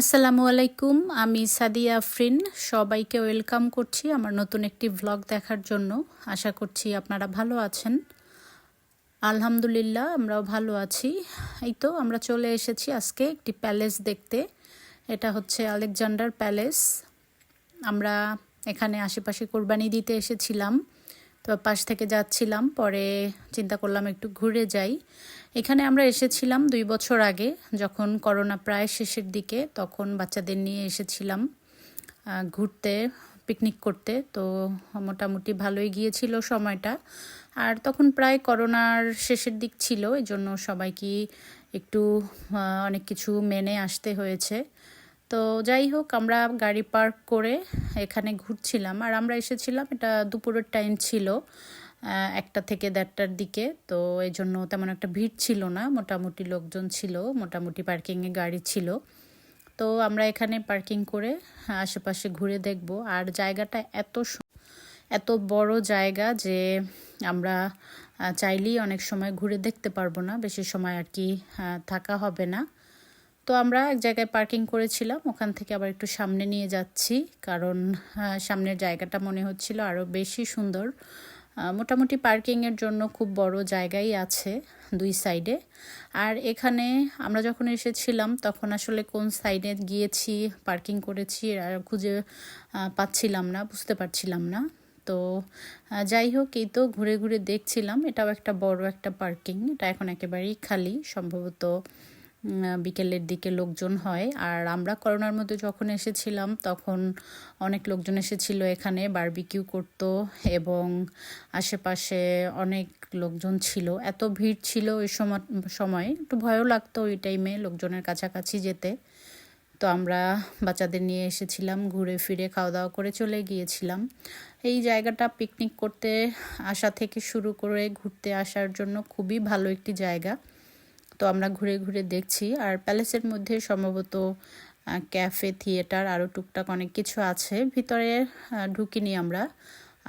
আসসালামু আলাইকুম, আমি সাদিয়া আফরিন। সবাইকে ওয়েলকাম করছি আমার নতুন একটি ভ্লগ দেখার জন্য। আশা করছি আপনারা ভালো আছেন। আলহামদুলিল্লাহ, আমরাও ভালো আছি। এই তো, আমরা চলে এসেছি আজকে একটি প্যালেস দেখতে। এটা হচ্ছে আলেকজান্ডার প্যালেস আমরা এখানে আশেপাশে কোরবানি দিতে এসেছিলাম। তো পাশ থেকে যাচ্ছিলাম, পরে চিন্তা করলাম একটু ঘুরে যাই। এখানে আমরা এসেছিলাম দুই বছর আগে, যখন করোনা প্রায় শেষের দিকে, তখন বাচ্চাদের নিয়ে এসেছিলাম ঘুরতে, পিকনিক করতে। তো মোটামুটি ভালোই গিয়েছিল সময়টা। আর তখন প্রায় করোনার শেষের দিক ছিল এই জন্য সবাইকে একটু অনেক কিছু মেনে আসতে হয়েছে। তো যাই হোক, আমরা গাড়ি পার্ক করে এখানে ঘুরছিলাম। আর আমরা এসেছিলাম, এটা দুপুরের টাইম ছিল একটা থেকে দেড়টার দিকে। তো এই জন্য তেমন একটা ভিড় ছিল না, মোটামুটি লোকজন ছিল, মোটামুটি পার্কিংয়ে গাড়ি ছিল। তো আমরা এখানে পার্কিং করে আশেপাশে ঘুরে দেখব। আর জায়গাটা এত এত বড় জায়গা যে আমরা চাইলেই অনেক সময় ঘুরে দেখতে পারব না, বেশি সময় আর কি থাকা হবে না। তো আমরা এক জায়গায় পার্কিং করেছিলাম, ওখান থেকে আবার একটু সামনে নিয়ে যাচ্ছি। কারণ সামনের জায়গাটা মনে হচ্ছিল আরও বেশি সুন্দর। মোটামুটি পার্কিংয়ের জন্য খুব বড় জায়গাই আছে দুই সাইডে। আর এখানে আমরা যখন এসেছিলাম, তখন আসলে কোন সাইডে গিয়েছি, পার্কিং করেছি আর খুঁজে পাচ্ছিলাম না, বুঝতে পারছিলাম না। তো যাই হোক, এই তো ঘুরে ঘুরে দেখছিলাম, এটাও একটা বড় একটা পার্কিং, এটা এখন একেবারেই খালি। সম্ভবত বিকেলের দিকে লোকজন হয়। আর আমরা করোনার মধ্যে যখন এসেছিলাম, তখন অনেক লোকজন এসেছিল এখানে বারবিকিউ করত এবং আশেপাশে অনেক লোকজন ছিল। এত ভিড় ছিল ওই সময় সময়, একটু ভয়ও লাগতো ওই টাইমে লোকজনের কাছাকাছি যেতে। তো আমরা বাচ্চাদের নিয়ে এসেছিলাম, ঘুরে ফিরে খাওয়া দাওয়া করে চলে গিয়েছিলাম। এই জায়গাটা পিকনিক করতে আসা থেকে শুরু করে ঘুরতে আসার জন্য খুবই ভালো একটি জায়গা। তো আমরা ঘুরে ঘুরে দেখছি। আর প্যালেসের মধ্যে সম্ভবত ক্যাফে, থিয়েটার আরও টুকটাক অনেক কিছু আছে। ভিতরে ঢুকিনি আমরা।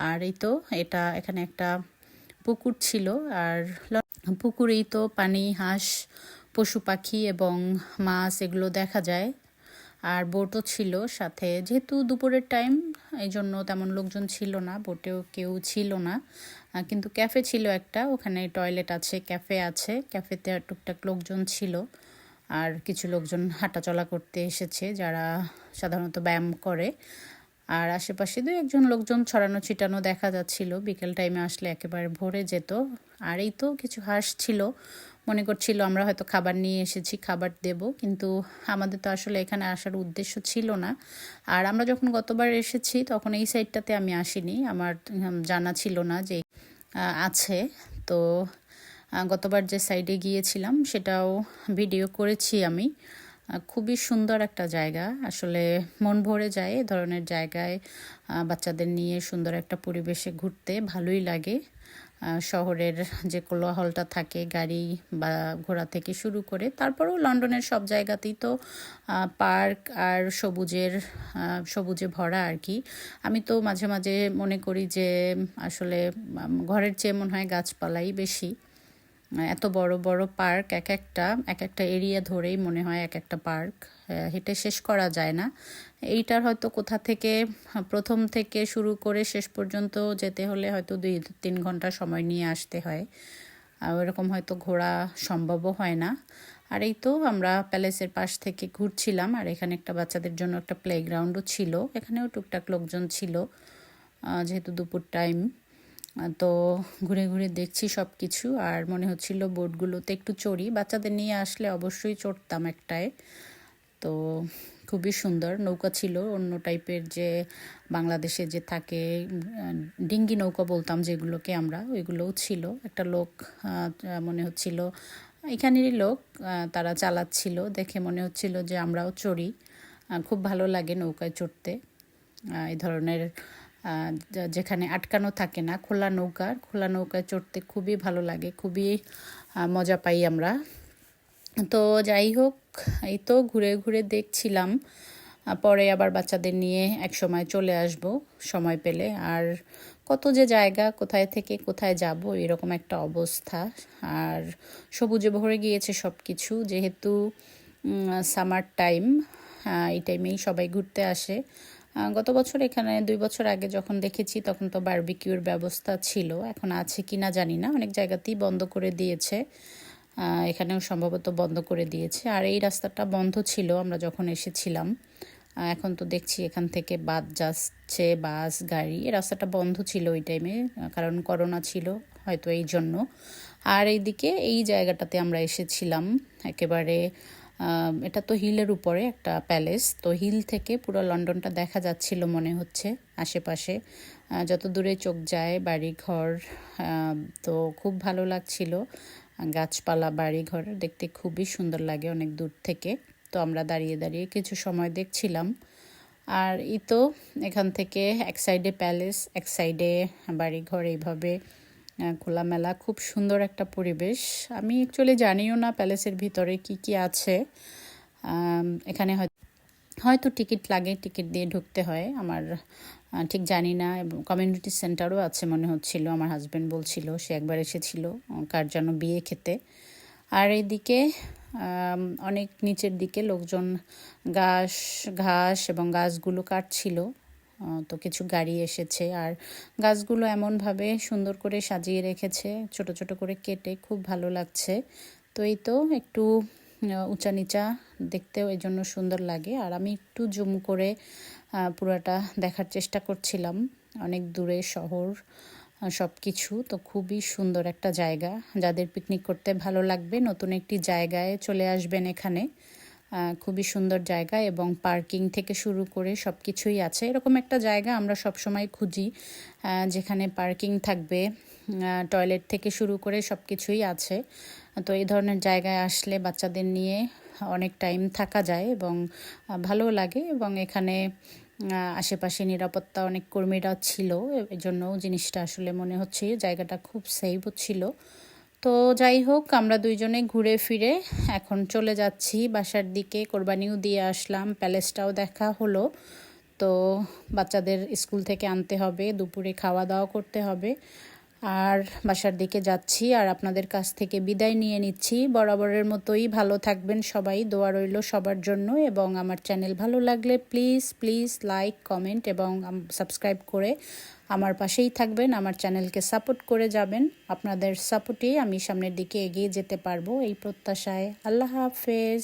আর এই তো এটা এখানে একটা পুকুর ছিল। আর পুকুরেই তো পানি, হাঁস, পশু পাখি এবং মাছ এগুলো দেখা যায়। আর বোটও ছিল সাথে। যেহেতু দুপুরের টাইম এই জন্য তেমন লোকজন ছিল না, বোটেও কেউ ছিল না। কিন্তু ক্যাফে ছিল একটা, ওখানে টয়লেট আছে ক্যাফে আছে। ক্যাফেতে টুকটাক লোকজন ছিল আর কিছু লোকজন হাঁটাচলা করতে এসেছে, যারা সাধারণত ব্যায়াম করে। আর আশেপাশে দু একজন লোকজন ছড়ানো ছিটানো দেখা যাচ্ছিল। বিকেল টাইমে আসলে একেবারে ভরে যেত। আর এই তো কিছু হাঁস ছিল। মনে করছিল আমরা হয়তো খাবার নিয়ে এসেছি, খাবার দেব। কিন্তু আমাদের তো আসলে এখানে আসার উদ্দেশ্য ছিল না। আর আমরা যখন গতবার এসেছি, তখন এই সাইডটাতে আমি আসিনি। আমার জানা ছিল না যে আছে। তো গতবার যে সাইডে গিয়েছিলাম, সেটাও ভিডিও করেছি আমি। খুবই সুন্দর একটা জায়গা। আসলে মন ভরে যায় এ ধরনের জায়গায় বাচ্চাদের নিয়ে সুন্দর একটা পরিবেশে ঘুরতে। ভালোই লাগে। শহরের যে কোলাহলটা থাকে, গাড়ি বা ঘোড়া থেকে শুরু করে। তারপরেও লন্ডনের সব জায়গাতেই তো পার্ক আর সবুজের সবুজে ভরা আর কি। আমি তো মাঝে মাঝে মনে করি যে, আসলে ঘরের চেয়ে মনে হয় গাছপালাই বেশি। এত বড় বড় পার্ক, এক একটা এক একটা এরিয়া ধরেই মনে হয় এক একটা পার্ক। হেঁটে শেষ করা যায় না। এইটার হয়তো কোথা থেকে প্রথম থেকে শুরু করে শেষ পর্যন্ত যেতে হলে হয়তো দুই, তিন ঘণ্টা সময় নিয়ে আসতে হয়। ওরকম হয়তো ঘোরা সম্ভবও হয় না। আর এই তো আমরা প্যালেসের পাশ থেকে ঘুরছিলাম, আর এখানে একটা বাচ্চাদের জন্য একটা প্লেগ্রাউন্ডও ছিল। এখানেও টুকটাক লোকজন ছিল। যেহেতু দুপুর টাইম। তো ঘুরে ঘুরে দেখছি সব কিছু আর মনে হচ্ছিল বোটগুলোতে একটু চড়ি। বাচ্চাদের নিয়ে আসলে অবশ্যই চড়তাম একটায়। তো খুবই সুন্দর নৌকা ছিল। অন্য টাইপের যে বাংলাদেশে যে থাকে ডিঙ্গি নৌকা বলতাম যেগুলোকে আমরা, ওইগুলোও ছিল। একটা লোক মনে হচ্ছিল, এখানেরই লোক তারা চালাচ্ছিল। দেখে মনে হচ্ছিল যে আমরাও চড়ি। খুব ভালো লাগে নৌকায় চড়তে। এই ধরনের যেখানে আটকানো থাকে না, খোলা নৌকার, খোলা নৌকায় চড়তে খুবই ভালো লাগে, খুবই মজা পাই আমরা। তো যাই হোক, এই তো ঘুরে ঘুরে দেখছিলাম। পরে আবার বাচ্চাদের নিয়ে এক সময় চলে আসব, সময় পেলে। আর কত যে জায়গা, কোথায় থেকে কোথায় যাব, এরকম একটা অবস্থা। আর সবুজে ভরে গিয়েছে সব কিছু যেহেতু সামার টাইম এই টাইমেই সবাই ঘুরতে আসে। গত বছর এখানে দুই বছর আগে যখন দেখেছি, তখন তো বারবিকিউর ব্যবস্থা ছিল। এখন আছে কি না জানি না। অনেক জায়গাতেই বন্ধ করে দিয়েছে। এখানেও সম্ভবত বন্ধ করে দিয়েছে। আর এই রাস্তাটা বন্ধ ছিল, আমরা যখন এসেছিলাম এখন তো দেখছি এখান থেকে বাদ যাচ্ছে, বাস, গাড়ি। এই রাস্তাটা বন্ধ ছিল ওই টাইমে কারণ করোনা ছিল হয়তো এই জন্য। আর এইদিকে এই জায়গাটাতে আমরা এসেছিলাম, একেবারে এটা তো হিলের উপরে একটা প্যালেস। তো হিল থেকে পুরো লন্ডনটা দেখা যাচ্ছিল মনে হচ্ছে আশেপাশে। যত দূরে চোখ যায় বাড়ি ঘর তো খুব ভালো লাগছিল। গাছপালা বাড়ি ঘর দেখতে খুবই সুন্দর লাগে অনেক দূর থেকে। তো আমরা দাঁড়িয়ে দাঁড়িয়ে কিছু সময় দেখছিলাম। আর ই তো এখান থেকে এক সাইডে প্যালেস এক সাইডে বাড়িঘর এইভাবে খোলামেলা খুব সুন্দর একটা পরিবেশ। আমি অ্যাকচুয়ালি জানিও না প্যালেসের ভিতরে কি কি আছে। এখানে হয় হয়তো টিকিট লাগে টিকিট দিয়ে ঢুকতে হয়। আমার ঠিক জানি না। এবং কমিউনিটি সেন্টারও আছে মনে হচ্ছিল আমার হাজব্যান্ড বলছিল সে একবার এসেছিল কার যেন বিয়ে খেতে। আর এইদিকে আম, অনেক নিচের দিকে লোকজন ঘাস ঘাস এবং গাছগুলো কাটছিল। তো কিছু গাড়ি এসেছে আর গাছগুলো এমনভাবে সুন্দর করে সাজিয়ে রেখেছে, ছোট ছোট করে কেটে খুব ভালো লাগছে। তো এই তো একটু উঁচা নিচা দেখতেও এই জন্য সুন্দর লাগে। আর আমি একটু জুম করে পুরোটা দেখার চেষ্টা করছিলাম। অনেক দূরে শহর সব কিছু তো খুবই সুন্দর একটা জায়গা। যাদের পিকনিক করতে ভালো লাগবে, নতুন একটি জায়গায় চলে আসবেন এখানে। খুবই সুন্দর জায়গা এবং পার্কিং থেকে শুরু করে সব কিছুই আছে। এরকম একটা জায়গা আমরা সব সময় খুঁজি যেখানে পার্কিং থাকবে টয়লেট থেকে শুরু করে সব কিছুই আছে। তো এই ধরনের জায়গায় আসলে বাচ্চাদের নিয়ে অনেক টাইম থাকা যায় এবং ভালোও লাগে এবং এখানে আশেপাশে নিরাপত্তা অনেক কর্মীরা ছিল। এই জন্য জিনিসটা আসলে মনে হচ্ছে জায়গাটা খুব সেফ ছিল। তো যাই হোক, আমরা দুইজনে ঘুরে ফিরে এখন চলে যাচ্ছি বাসার দিকে। কোরবানিও দিয়ে আসলাম, প্যালেসটাও দেখা হলো। তো বাচ্চাদের স্কুল থেকে আনতে হবে, দুপুরে খাওয়া দাওয়া করতে হবে। আর বাসার দিকে যাচ্ছি আর আপনাদের কাছ থেকে বিদায় নিয়ে নিচ্ছি। বরাবরের মতোই ভালো থাকবেন সবাই, দোয়া রইল সবার জন্য এবং আমার চ্যানেল ভালো লাগলে প্লিজ প্লিজ লাইক, কমেন্ট এবং সাবস্ক্রাইব করে আমার পাশেই থাকবেন, আমার চ্যানেলকে সাপোর্ট করে যাবেন। আপনাদের সাপোর্টেই আমি সামনের দিকে এগিয়ে যেতে পারব এই প্রত্যাশায়। আল্লাহ হাফেজ।